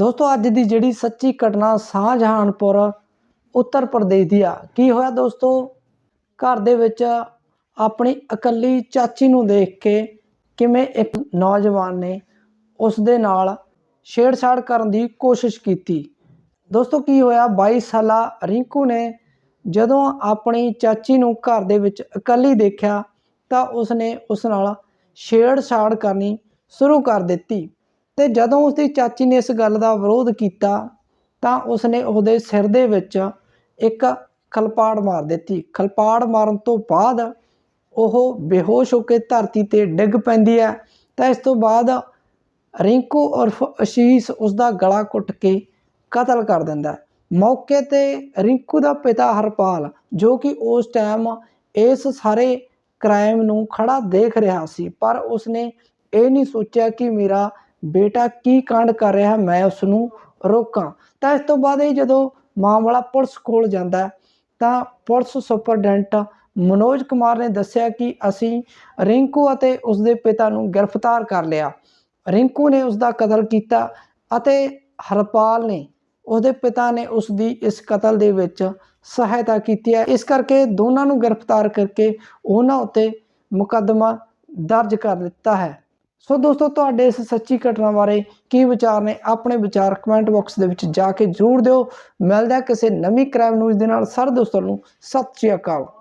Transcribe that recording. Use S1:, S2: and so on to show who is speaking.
S1: ਦੋਸਤੋ, ਅੱਜ ਦੀ ਜਿਹੜੀ ਸੱਚੀ ਘਟਨਾ ਸ਼ਾਹਜਹਾਨਪੁਰ, ਉੱਤਰ ਪ੍ਰਦੇਸ਼ ਦੀ ਆ। ਕੀ ਹੋਇਆ ਦੋਸਤੋ? ਘਰ ਦੇ ਵਿੱਚ ਆਪਣੀ ਇਕੱਲੀ ਚਾਚੀ ਨੂੰ ਦੇਖ ਕੇ ਕਿਵੇਂ ਇੱਕ ਨੌਜਵਾਨ ਨੇ ਉਸ ਦੇ ਨਾਲ ਛੇੜਛਾੜ ਕਰਨ ਦੀ ਕੋਸ਼ਿਸ਼ ਕੀਤੀ। ਦੋਸਤੋ, ਕੀ ਹੋਇਆ? 22 ਸਾਲਾ ਰਿੰਕੂ ਨੇ ਜਦੋਂ ਆਪਣੀ ਚਾਚੀ ਨੂੰ ਘਰ ਦੇ ਵਿੱਚ ਇਕੱਲੀ ਦੇਖਿਆ ਤਾਂ ਉਸਨੇ ਉਸ ਨਾਲ ਛੇੜਛਾੜ ਕਰਨੀ ਸ਼ੁਰੂ ਕਰ ਦਿੱਤੀ। ਤੇ ਜਦੋਂ ਉਸਦੀ ਚਾਚੀ ਨੇ ਇਸ ਗੱਲ ਦਾ ਵਿਰੋਧ ਕੀਤਾ, ਤਾਂ ਉਸਨੇ ਉਹਦੇ ਸਿਰ ਦੇ ਵਿੱਚ ਇੱਕ ਖਲਪਾੜ ਮਾਰ ਦਿੱਤੀ। ਖਲਪਾੜ ਮਾਰਨ ਤੋਂ ਬਾਅਦ ਉਹ ਬੇਹੋਸ਼ ਹੋ ਕੇ ਧਰਤੀ ਤੇ ਡਿੱਗ ਪੈਂਦੀ ਹੈ। ਤਾਂ ਇਸ ਤੋਂ ਬਾਅਦ ਰਿੰਕੂ ਉਰਫ ਅਸ਼ੀਸ਼ ਉਸ ਦਾ ਗਲਾ ਘੁੱਟ ਕੇ ਕਤਲ ਕਰ ਦਿੰਦਾ ਮੌਕੇ ਤੇ ਰਿੰਕੂ ਦਾ ਪਿਤਾ ਹਰਪਾਲ, ਜੋ ਕਿ ਉਸ ਟਾਈਮ ਇਸ ਸਾਰੇ ਕ੍ਰਾਈਮ ਨੂੰ ਖੜਾ ਦੇਖ ਰਿਹਾ ਸੀ, ਪਰ ਉਸਨੇ ਇਹ ਨਹੀਂ ਸੋਚਿਆ ਕਿ ਮੇਰਾ ਬੇਟਾ ਕੀ ਕਾਂਡ ਕਰ ਰਿਹਾ ਮੈਂ ਉਸ ਨੂੰ ਰੋਕਾਂ। ਤਾਂ ਇਸ ਤੋਂ ਬਾਅਦ ਇਹ ਜਦੋਂ ਮਾਮਲਾ ਪੁਲਿਸ ਕੋਲ ਜਾਂਦਾ ਤਾਂ ਪੁਲਿਸ ਸੁਪਰਡੈਂਟ ਮਨੋਜ ਕੁਮਾਰ ਨੇ ਦੱਸਿਆ ਕਿ ਅਸੀਂ ਰਿੰਕੂ ਅਤੇ ਉਸਦੇ ਪਿਤਾ ਨੂੰ ਗ੍ਰਿਫਤਾਰ ਕਰ ਲਿਆ। ਰਿੰਕੂ ਨੇ ਉਸਦਾ ਕਤਲ ਕੀਤਾ ਅਤੇ ਹਰਪਾਲ ਨੇ ਉਸਦੇ ਪਿਤਾ ਨੇ ਉਸ ਦੀ ਇਸ ਕਤਲ ਦੇ ਵਿੱਚ ਸਹਾਇਤਾ ਕੀਤੀ ਹੈ। ਇਸ ਕਰਕੇ ਦੋਨਾਂ ਨੂੰ ਗ੍ਰਿਫਤਾਰ ਕਰਕੇ ਉਹਨਾਂ ਉੱਤੇ ਮੁਕੱਦਮਾ ਦਰਜ ਕਰ ਦਿੱਤਾ ਹੈ। ਸੋ ਦੋਸਤੋ, ਤੁਹਾਡੇ ਇਸ ਸੱਚੀ ਘਟਨਾ ਬਾਰੇ ਕੀ ਵਿਚਾਰ ਨੇ, ਆਪਣੇ ਵਿਚਾਰ ਕਮੈਂਟ ਬਾਕਸ ਦੇ ਵਿੱਚ ਜਾ ਕੇ ਜ਼ਰੂਰ ਦਿਓ। ਮਿਲਦਾ ਕਿਸੇ ਨਵੀਂ ਕ੍ਰਾਈਮ ਨਿਊਜ਼ ਦੇ ਨਾਲ। ਸਾਰੇ ਦੋਸਤੋ ਨੂੰ ਸਤਿ ਸ਼੍ਰੀ ਅਕਾਲ।